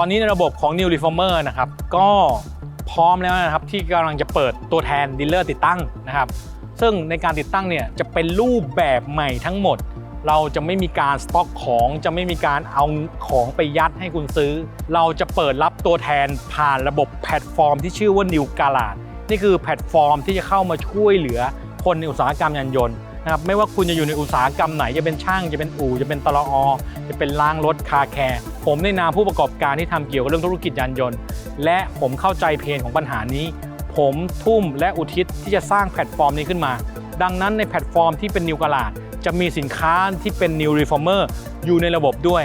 ตอนนี้ในระบบของ New Reformer นะครับก็พร้อมแล้วนะครับที่กำลังจะเปิดตัวแทนดีลเลอร์ติดตั้งนะครับซึ่งในการติดตั้งเนี่ยจะเป็นรูปแบบใหม่ทั้งหมด เราจะไม่มีการสต็อกของจะไม่มีการเอาของไปยัดให้คุณซื้อ เราจะเปิดรับตัวแทนผ่านระบบแพลตฟอร์มที่ชื่อว่า New g a l a d นี่คือแพลตฟอร์มที่จะเข้ามาช่วยเหลือคนในอุตสาหกรรมยานยนต์นะครับไม่ว่าคุณจะอยู่ในอุตสาหกรรมไหนจะเป็นช่างจะเป็นอู่จะเป็นตลอจะเป็นล้างรถคาแคร์ ผมในนามผู้ประกอบการที่ทำเกี่ยวกับเรื่องธุรกิจยานยนต์ และผมเข้าใจเพนของปัญหานี้ ผมทุ่มและอุทิศที่จะสร้างแพลตฟอร์มนี้ขึ้นมา ดังนั้นในแพลตฟอร์มที่เป็นนิวกลาดจะมีสินค้าที่เป็น New Reformer อยู่ในระบบด้วย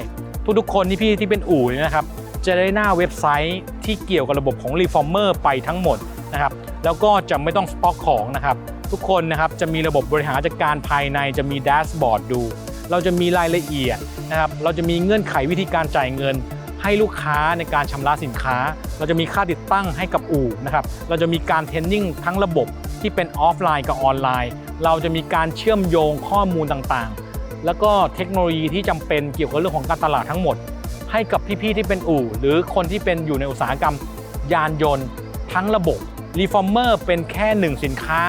ทุกๆคนที่พี่ที่เป็นอู่นะครับจะได้หน้าเว็บไซต์ที่เกี่ยวกับระบบของ Reformer ไปทั้งหมดนะครับแล้วก็จะไม่ต้องสต็อกของนะครับทุกคนนะครับจะมีระบบบริหารจัดการภายในจะมีแดชบอร์ดดู เราจะมีรายละเอียดนะครับเราจะมีเงื่อนไขวิธีการจ่ายเงิน ให้ลูกค้าในการชำระสินค้า เราจะมีค่าติดตั้งให้กับอู่นะครับเราจะมีการเทรนนิ่งทั้งระบบที่เป็นออฟไลน์กับออนไลน์ เราจะมีการเชื่อมโยงข้อมูลต่างๆ แล้วก็เทคโนโลยีที่จำเป็นเกี่ยวกับเรื่องของการตลาดทั้งหมด ให้กับพี่ๆที่เป็นอู่ หรือคนที่เป็นอยู่ในอุตสาหกรรมยานยนต์ ทั้งระบบ Reformer เป็นแค่หนึ่งสินค้า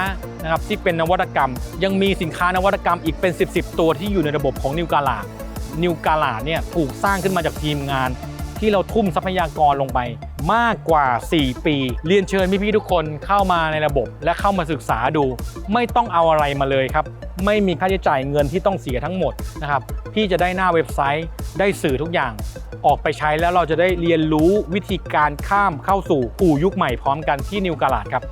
นะครับที่เป็นนวัตกรรม ยังมีสินค้านวัตกรรมอีกเป็น 10บสตัวที่อยู่ในระบบของนิวกาลานิวกาลาเนี่ยถูกสร้างขึ้นมาจากทีมงาน ที่เราทุ่มทรัพยากรลงไปมากกว่า 4 ปี เรียนเชิญพี่ๆทุกคนเข้ามาในระบบ และเข้ามาศึกษาดู ไม่ต้องเอาอะไรมาเลยครับ ไม่มีค่าใช้จ่ายเงินที่ต้องเสียทั้งหมดนะครับพี่จะได้หน้าเว็บไซต์ได้สื่อทุกอย่าง ออกไปใช้แล้วเราจะได้เรียนรู้วิธีการข้ามเข้าสู่อู่ยุคใหม่พร้อมกันที่นิวกาลาดครับ